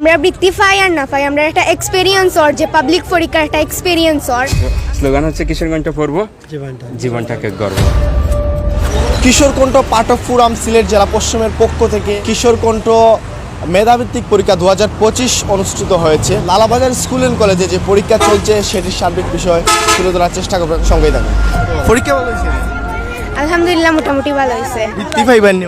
আমরা বৃত্তি পাই আর না পাই আমরা একটা এক্সপিরিয়েন্স অর যে পাবলিক পরীক্ষার একটা এক্সপিরিয়েন্স অর স্লোগান হচ্ছে কিশোরগঞ্জটা পড়ব জীবনটা। জীবনটাকে গর্ব। কিশোরকণ্ঠ পাঠক ফোরাম সিলেট জেলা পশ্চিমের পক্ষ থেকে কিশোরকণ্ঠ মেধাভিত্তিক পরীক্ষা দু পঁচিশ অনুষ্ঠিত হয়েছে। লালাবাজার স্কুল অ্যান্ড কলেজে যে পরীক্ষা চলছে সেটির সার্বিক বিষয় তুলে ধরার চেষ্টা করবেন। সঙ্গেই থাকুন। পরীক্ষা ভালো হয়েছে? আলহামদুলিল্লাহ মোটামুটি ভালো হয়েছে। বৃত্তি পাইবেন নি?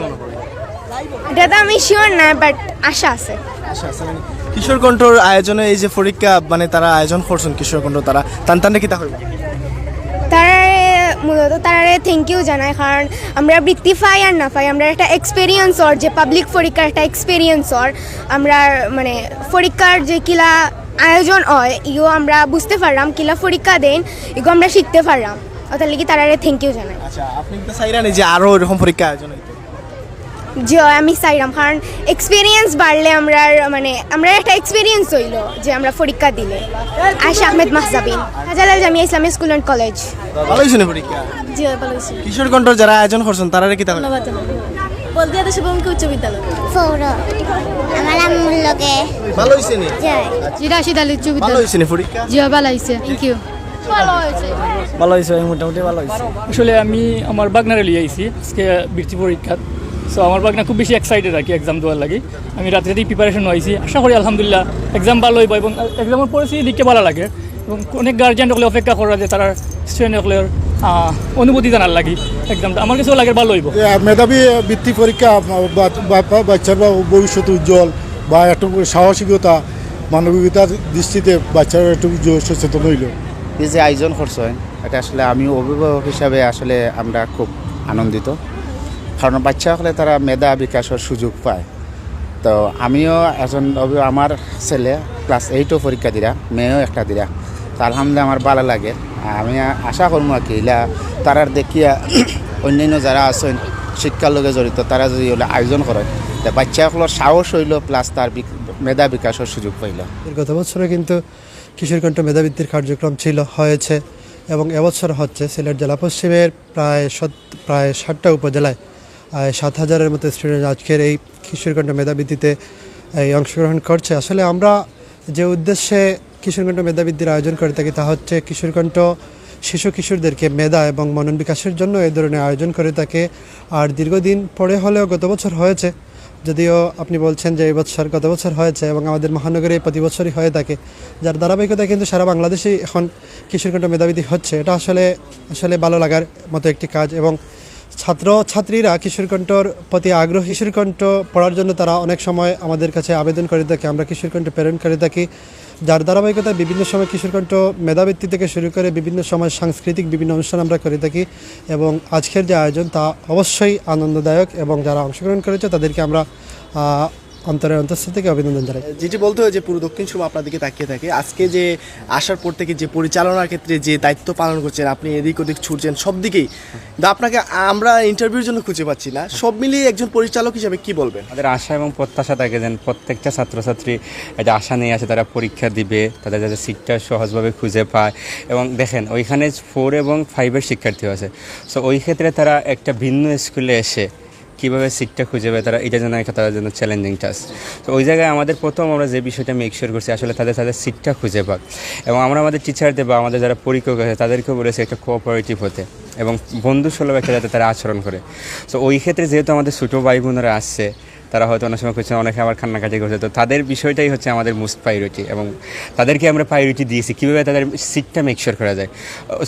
এটা তো আমি শিওর না বাট আশা আছে। আচ্ছা, আচ্ছা, মানে কিশোরকণ্ঠর আয়োজনে এই যে পরীক্ষা মানে তারা আয়োজন করছেন কিশোরকণ্ঠ তারা টান টান কি তা তারারে মূলত তারারে থ্যাংক ইউ জানাই কারণ আমরা বৃত্তি পাই আর না পাই আমরা একটা এক্সপিরিয়েন্স অর যে পাবলিক পরীক্ষার একটা এক্সপিরিয়েন্স অর আমরা মানে পরীক্ষার যে কিলা আয়োজন হয় ইগো আমরা বুঝতে পারলাম কিলা পরীক্ষা দেন ইগো আমরা শিখতে পারলাম। ওটার লিগে তারারে থ্যাংক ইউ জানাই আচ্ছা আপনি তো চাইলেন যে আরও এরকম পরীক্ষা আয়োজন যে আমি চাইলাম কারণ এক্সপিরিয়েন্স বাড়লে আমরা মানে আমরা একটা এক্সপিরিয়েন্স হইল যে আমরা পরীক্ষা দিলে। আয়সা আহমেদ মাহজাবিন হাজালাল জামিয়া ইসলামী স্কুল অ্যান্ড কলেজ। ভালো হয়েছে না পরীক্ষা? জি ভালো হয়েছে কিশোরকণ্ঠর যারা আয়োজন করছেন তারা কি তা হইবে? ধন্যবাদ। বলদিয়া শুভমুখী উচ্চ বিদ্যালয়। ফৌর। আমার আম্মুর লগে ভালো হয়েছে নি জি রাশিদ আলী উচ্চ ভালো হয়েছে নি পরীক্ষা? জি ভালো হয়েছে থ্যাংক ইউ ভালো হয়েছে। মোটামুটি ভালো হয়েছে আসলে আমি আমার বাগনারে লিয়ে আইছি আজকে বৃত্তি পরীক্ষা সো আমার বাগনা খুব বেশি এক্সাইটেড আর কি এক্সাম দেওয়ার লাগে। আমি রাতে রাতেই প্রিপারেশন হয়েছি আশা করি আলহামদুলিল্লাহ এক্সাম ভালো হইব এবং এক্সামের পরিস্থিতি দিককে ভালো লাগে। এবং অনেক গার্জিয়ান হলে অপেক্ষা করা যে তারা স্টুডেন্ট হলে অনুভূতি জানার লাগে এক্সামটা আমার কাছেও লাগে ভালো হইব। মেধাবী বৃত্তি পরীক্ষা বা- বা- বা- বাচ্চার বা ভবিষ্যৎ উজ্জ্বল বা একটু সাহসিকতা মানবিকতার দৃষ্টিতে বাচ্চারা একটু সচেতন হইল। এই যে আয়োজন করছেন এটা আসলে আমি অভিভাবক হিসাবে আসলে আমরা খুব আনন্দিত। কারণ বাচ্চা হলে তারা মেধা বিকাশের সুযোগ পায়। তো আমিও একজন আমার ছেলে ক্লাস এইটও পরীক্ষা দিরা, মেয়েও একটা দিরা। তো আলহামদুলিল্লাহ আমার ভালো লাগে। আমি আশা করব আর কি, ইলা তারার দেখিয়া অন্যান্য যারা আছেন, শিক্ষার লগে জড়িত, তারা যদি ওলা আয়োজন করে, তা বাচ্চাসকলের সাহস হইল প্লাস তার মেধা বিকাশের সুযোগ পাইল। গত বছরে কিন্তু কিশোরকণ্ঠ মেধাবৃত্তির কার্যক্রম ছিল, হয়েছে এবং এবছর হচ্ছে সিলেট জেলা পশ্চিমের প্রায় প্রায় ষাটটা উপজেলায় সাত হাজারের মতো স্টুডেন্ট আজকের এই কিশোরকণ্ঠ মেধাবৃত্তিতে এই অংশগ্রহণ করছে। আসলে আমরা যে উদ্দেশ্যে কিশোরকণ্ঠ মেধাবৃত্তির আয়োজন করে থাকি তা হচ্ছে কিশোরকণ্ঠ শিশু কিশোরদেরকে মেধা এবং মনন বিকাশের জন্য এই ধরনের আয়োজন করে থাকে। আর দীর্ঘদিন পরে হলেও গত বছর হয়েছে, যদিও আপনি বলছেন যে এই বছর গত বছর হয়েছে এবং আমাদের মহানগরে প্রতি বছরই হয়ে থাকে, যার ধারাবাহিকতা কিন্তু সারা বাংলাদেশেই এখন কিশোরকণ্ঠ মেধাবৃত্তি হচ্ছে। এটা আসলে আসলে ভালো লাগার মতো একটি কাজ এবং ছাত্র, ছাত্রীরা কিশোরকণ্ঠর প্রতি আগ্রহ। কিশোরকণ্ঠ পড়ার জন্য তারা অনেক সময় আমাদের কাছে আবেদন করে থাকে। আমরা কিশোরকণ্ঠ প্রেরণ করে থাকি। যার ধারাবাহিকতায় বিভিন্ন সময় কিশোরকণ্ঠ মেধাবৃত্তি থেকে শুরু করে বিভিন্ন সময় সাংস্কৃতিক বিভিন্ন অনুষ্ঠান আমরা করে থাকি এবং আজকের যে আয়োজন তা অবশ্যই আনন্দদায়ক এবং যারা অংশগ্রহণ করেছে তাদেরকে আমরা অন্তরের অন্তঃস্থ থেকে অভিনন্দন জানাই। যেটি বলতে হয় যে পুরো দক্ষিণ সুম আপনার দিকে তাকিয়ে থাকে। আজকে যে আসার পর থেকে যে পরিচালনার ক্ষেত্রে যে দায়িত্ব পালন করছেন আপনি এদিক ওদিক ছুটছেন সব দিকেই। আপনাকে আমরা ইন্টারভিউর জন্য খুঁজে পাচ্ছি না। সব মিলিয়ে একজন পরিচালক হিসেবে কি বলবেন? তাদের আশা এবং প্রত্যাশা থাকে যেন প্রত্যেকটা ছাত্রছাত্রী একটা আশা নিয়ে আসে তারা পরীক্ষা দিবে তাদের যাতে সিটটা সহজভাবে খুঁজে পায়। এবং দেখেন ওইখানে ফোর এবং ফাইভের শিক্ষার্থী আছে। সো ওই ক্ষেত্রে তারা একটা ভিন্ন স্কুলে এসে কীভাবে সিটটা খুঁজে পায়, তারা এটা যেন একটা তাদের জন্য চ্যালেঞ্জিং টাস্ক তো ওই জায়গায় আমাদের প্রথম আমরা যে বিষয়টা মেক শিওর করছি, আসলে তাদের তাদের সিটটা খুঁজে পাক। এবং আমরা আমাদের টিচারদের বা আমাদের যারা পরীক্ষক আছে, তাদেরকেও বলেছি একটা কোঅপারেটিভ হতে এবং বন্ধু সুলভ একটা যাতে তারা আচরণ করে। তো ওই ক্ষেত্রে যেহেতু আমাদের ছোটো ভাই বোনেরা আসছে তারা হয়তো অনেক সময় করছে অনেকে আবার কান্নাকাটি করছে। তো তাদের বিষয়টাই হচ্ছে আমাদের মোস্ট প্রায়োরিটি এবং তাদেরকে আমরা প্রায়োরিটি দিয়েছি। কীভাবে তাদের সিটটা মেকশোর করা যায়?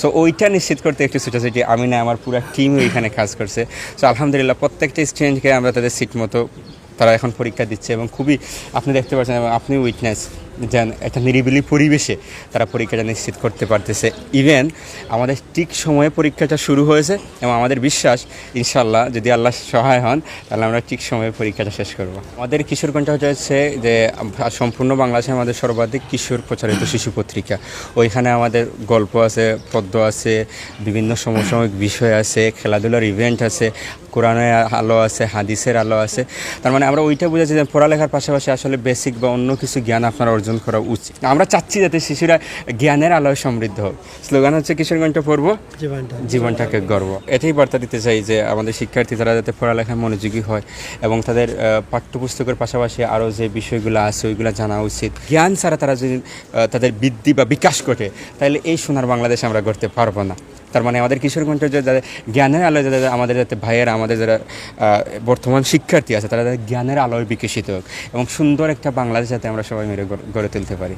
সো ওইটা নিশ্চিত করতে একটু ছোটাছুটি আমি না আমার পুরো টিম এখানে কাজ করছে। সো আলহামদুলিল্লাহ প্রত্যেকটা স্টুডেন্টকে আমরা তাদের সিট মতো তারা এখন পরীক্ষা দিচ্ছে এবং খুবই, আপনি দেখতে পাচ্ছেন, এবং আপনি উইটনেস যেন একটা নিরিবিলি পরিবেশে তারা পরীক্ষাটা নিশ্চিত করতে পারতেছে। ইভেন আমাদের ঠিক সময়ে পরীক্ষাটা শুরু হয়েছে এবং আমাদের বিশ্বাস ইনশাল্লাহ যদি আল্লাহ সহায় হন, তাহলে আমরা ঠিক সময়ে পরীক্ষাটা শেষ করব। আমাদের কিশোরগঞ্জ হচ্ছে যে, সম্পূর্ণ বাংলাদেশে আমাদের সর্বাধিক কিশোর প্রচারিত শিশু পত্রিকা। ওইখানে আমাদের গল্প আছে, পদ্ম আছে, বিভিন্ন সমসাময়িক বিষয় আছে, খেলাধুলার ইভেন্ট আছে কোরআনের আলো আছে হাদিসের আলো আছে। তার মানে আমরা ওইটা বুঝাচ্ছি যে পড়ালেখার পাশাপাশি আসলে বেসিক বা অন্য কিছু জ্ঞান আপনার অর্জন করা উচিত। আমরা চাচ্ছি যাতে শিশুরা জ্ঞানের আলোয় সমৃদ্ধ হোক। স্লোগান হচ্ছে কিশোরগঞ্জটা পড়ব জীবনটা জীবনটাকে গর্ব। এটাই বার্তা দিতে চাই যে আমাদের শিক্ষার্থী তারা যাতে পড়ালেখায় মনোযোগী হয় এবং তাদের পাঠ্যপুস্তকের পাশাপাশি আরও যে বিষয়গুলো আছে ওইগুলো জানা উচিত। জ্ঞান ছাড়া তারা যদি তাদের বৃদ্ধি বা বিকাশ ঘটে তাহলে এই সোনার বাংলাদেশ আমরা করতে পারব না। তার মানে আমাদের কিশোরগঞ্জের যে জ্ঞানের আলোয় যাদের আমাদের যাতে ভাইয়েরা আমাদের যারা বর্তমান শিক্ষার্থী আছে, তারা জ্ঞানের আলোয় বিকশিত হোক এবং সুন্দর একটা বাংলাদেশ যাতে আমরা সবাই মিলে গড়ে তুলতে পারি।